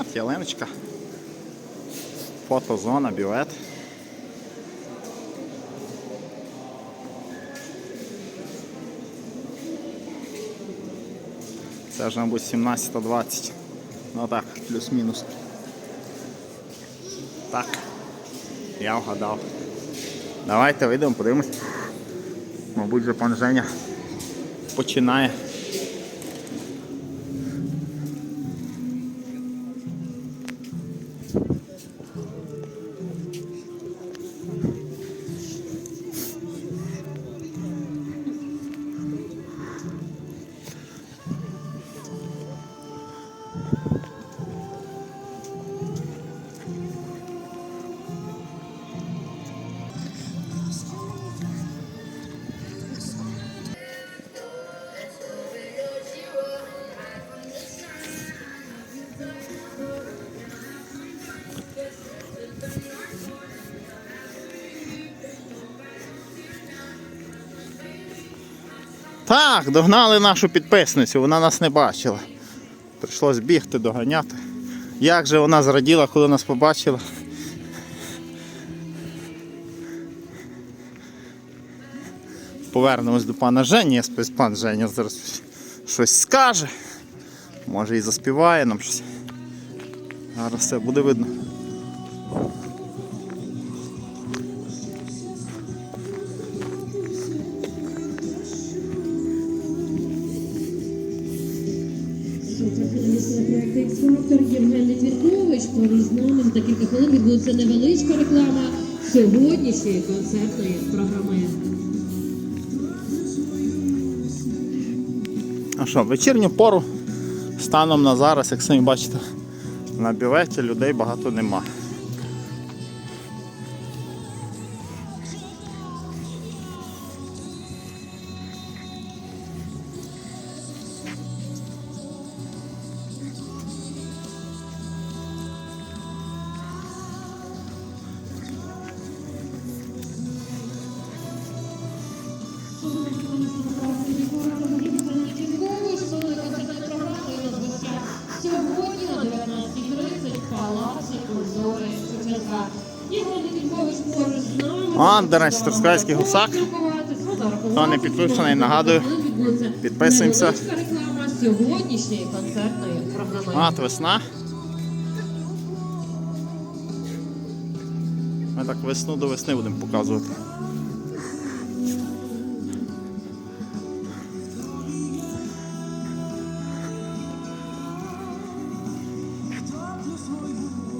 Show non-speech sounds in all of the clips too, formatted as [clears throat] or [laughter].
От ялиночка. Фотозона, бювет. Це вже, мабуть, 17-20. Ну так, плюс-мінус. Так. Я вгадав. Давайте вийдемо, подивимось. Мабуть, вже пан Женя починає. Так, догнали нашу підписницю, вона нас не бачила. Прийшлось бігти, доганяти. Як же вона зраділа, коли нас побачила. Повернемось до пана Жені, я сподіваюсь, пан Женя зараз щось скаже. Може і заспіває нам щось. Зараз все буде видно. Проект «Ікс-фактор» Євген Літвінкович. Поруч з нами за кілька хвилин відбудеться невеличка реклама сьогоднішньої концертної програми. А що, вечірню пору станом на зараз, як самі бачите, на бюветі людей багато нема. Речі, Трускавецький гусак. Хто не підписаний, нагадую, підписуємося. Сьогоднішньої концертної програми. От весна. Ми так весну до весни будемо показувати.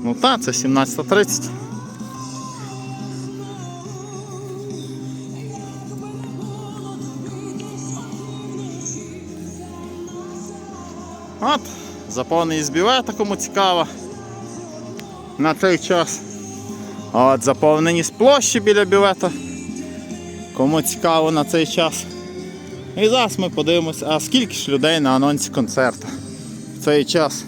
Ну так, це 17.30. От, заповненість білета, кому цікаво. На цей час. От з площі біля білета. Кому цікаво на цей час. І зараз ми подивимося, а скільки ж людей на анонсі концерту в цей час.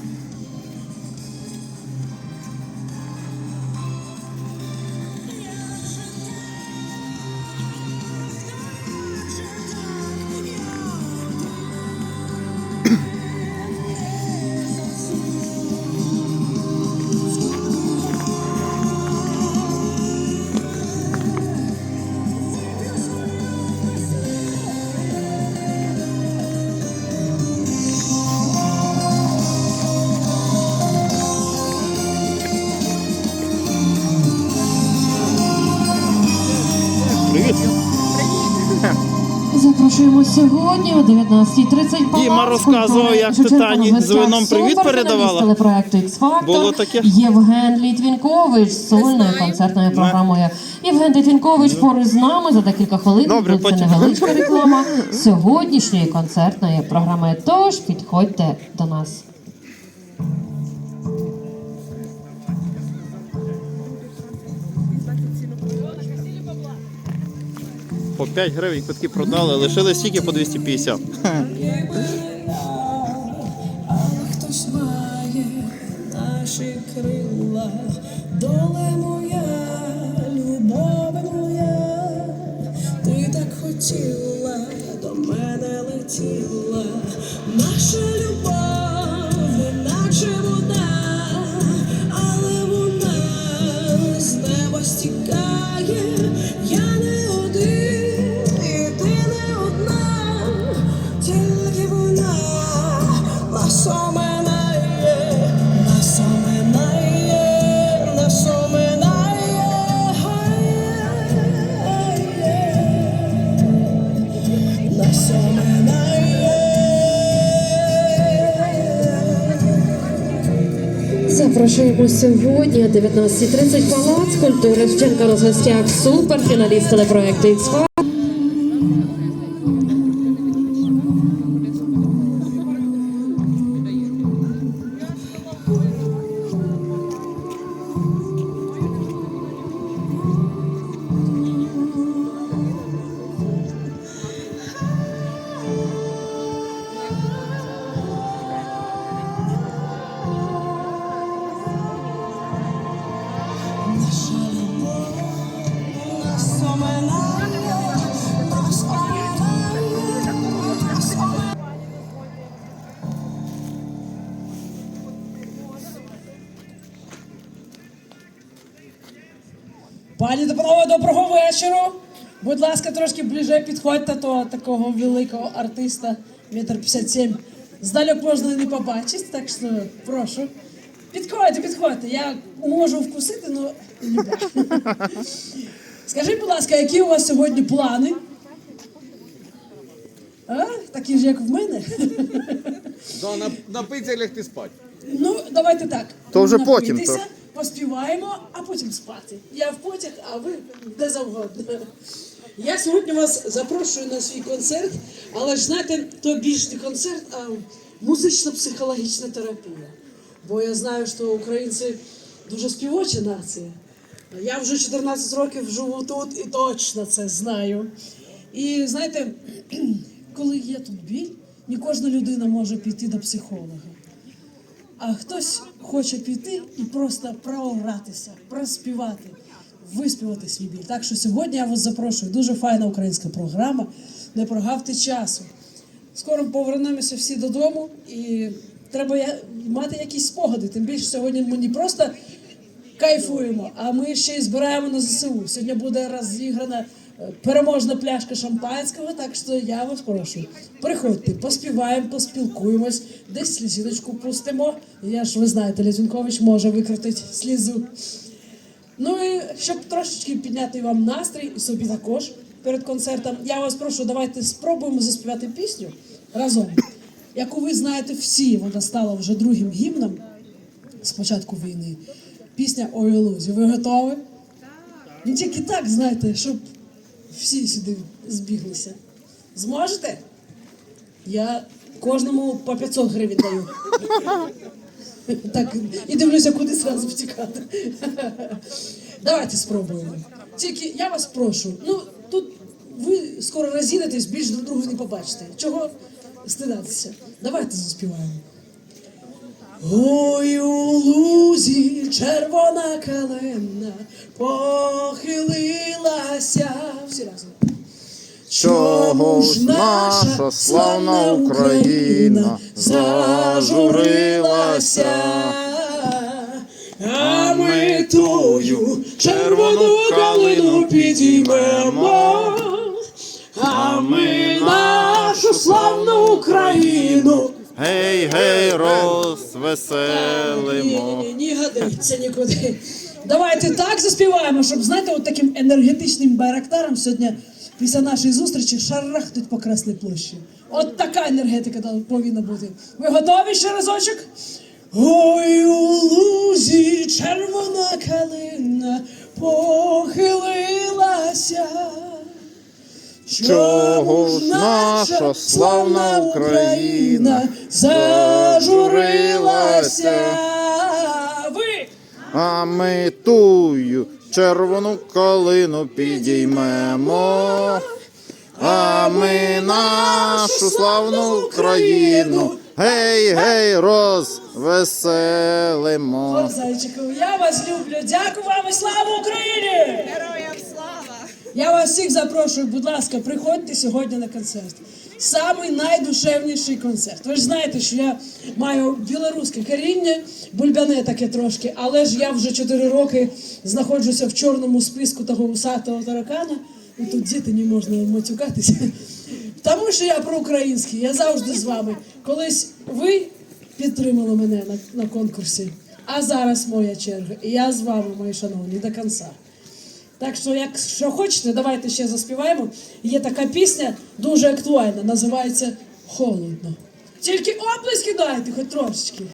Сьогодні о 19.30 Палац Діма розказував, як Шевченка Титані з вином привіт передавала. телепроекту «Ікс-фактор» Було таке? Євген Літвінкович з сольною концертною програмою. Євген Літвінкович поруч з нами за декілька хвилин Добре, Це потім. невеличка реклама сьогоднішньої концертної програми. Тож підходьте до нас. По 5 гривень квитки продали, лишили стільки по 250. Але хтось має наші крила, доле моя, любов ти так хотіла, до мене летіла, наша любов, Запрошуємо сьогодні о 19.30 Палац культури Щенка на гостях суперфіналіст телепроекту «Ікс-Фактор». Пані та панове, доброго вечора. Будь ласка, трошки ближе підходьте до такого великого артиста, метр п'ятдесят сім. Здалек можна не побачити, так що прошу. Підходьте, підходьте. Я можу вкусити, але не. [laughs] Скажіть, будь ласка, які у вас сьогодні плани? А? Такі ж, як в мене? Да, на, і лягти спати. Ну, давайте так. То вже потім, Напитися, то. Поспіваємо, а потім спати. Я в потяг, а ви де завгодно. Я сьогодні вас запрошую на свій концерт, але ж знаєте, то більш не концерт, а музично-психологічна терапія. Бо я знаю, що українці дуже співоча нація. Я вже 14 років живу тут і точно це знаю. І знаєте, [clears throat] коли є тут біль, не кожна людина може піти до психолога. А хтось хоче піти і просто проогратися, проспівати, виспівати свій біль. Так що сьогодні я вас запрошую. Дуже файна українська програма. Не прогавте часу. Скоро повернемося всі додому, і треба мати якісь спогади. Тим більше сьогодні ми не просто кайфуємо, а ми ще й збираємо на ЗСУ. Сьогодні буде розіграна переможна пляшка шампанського, так що я вас прошу. Приходьте, поспіваємо, поспілкуємось, десь слізіночку пустимо. Я ж ви знаєте, Лязюнкович може викрутити слізу. Ну і щоб трошечки підняти вам настрій і собі також перед концертом, я вас прошу, давайте спробуємо заспівати пісню разом, яку ви знаєте всі. Вона стала вже другим гімном з початку війни. Пісня «Ой, лузі». Ви готові? Не тільки так, знаєте, щоб всі сюди збіглися. Зможете? Я кожному по 500 гривень даю. Так, і дивлюся, куди зразу втікати. Давайте спробуємо. Тільки я вас прошу, ну тут ви скоро розійдетесь, більш друг друга не побачите. Чого стидатися? Давайте заспіваємо. Ой, у лузі червона калина похилилася. Всі разом. Чого ж наша славна Україна зажурилася? А ми тую червону калину підіймемо, а ми нашу славну Україну. Гей, гей, розвеселимо. Ні, ні, ні, годиться нікуди. Давайте так заспіваємо, щоб знаєте, от таким енергетичним байрактаром сьогодні після нашої зустрічі шарахнуть по Красній площі. От така енергетика повинна бути. Ви готові ще разочок? Ой, у лузі червона калина похилилася. Чого ж наша славна Україна зажурилася? А ми тую червону калину підіймемо. А ми нашу славну Україну. Гей, гей, розвеселимо. От, зайчику, я вас люблю. Дякую вам і слава Україні! Героям слава! Я вас всіх запрошую, будь ласка, приходьте сьогодні на концерт. Самий найдушевніший концерт. Ви ж знаєте, що я маю білоруське коріння, бульбяне таке трошки, але ж я вже 4 роки знаходжуся в чорному списку того усатого таракана. Ну, тут діти не можна матюкатися. Тому що я проукраїнський, я завжди з вами. Колись ви підтримали мене на, на конкурсі, а зараз моя черга. І я з вами, мої шановні, до кінця. Так що, якщо хочете, давайте ще заспіваємо. Є така пісня дуже актуальна, називається Холодно. Тільки оплески дайте, хоч трошечки.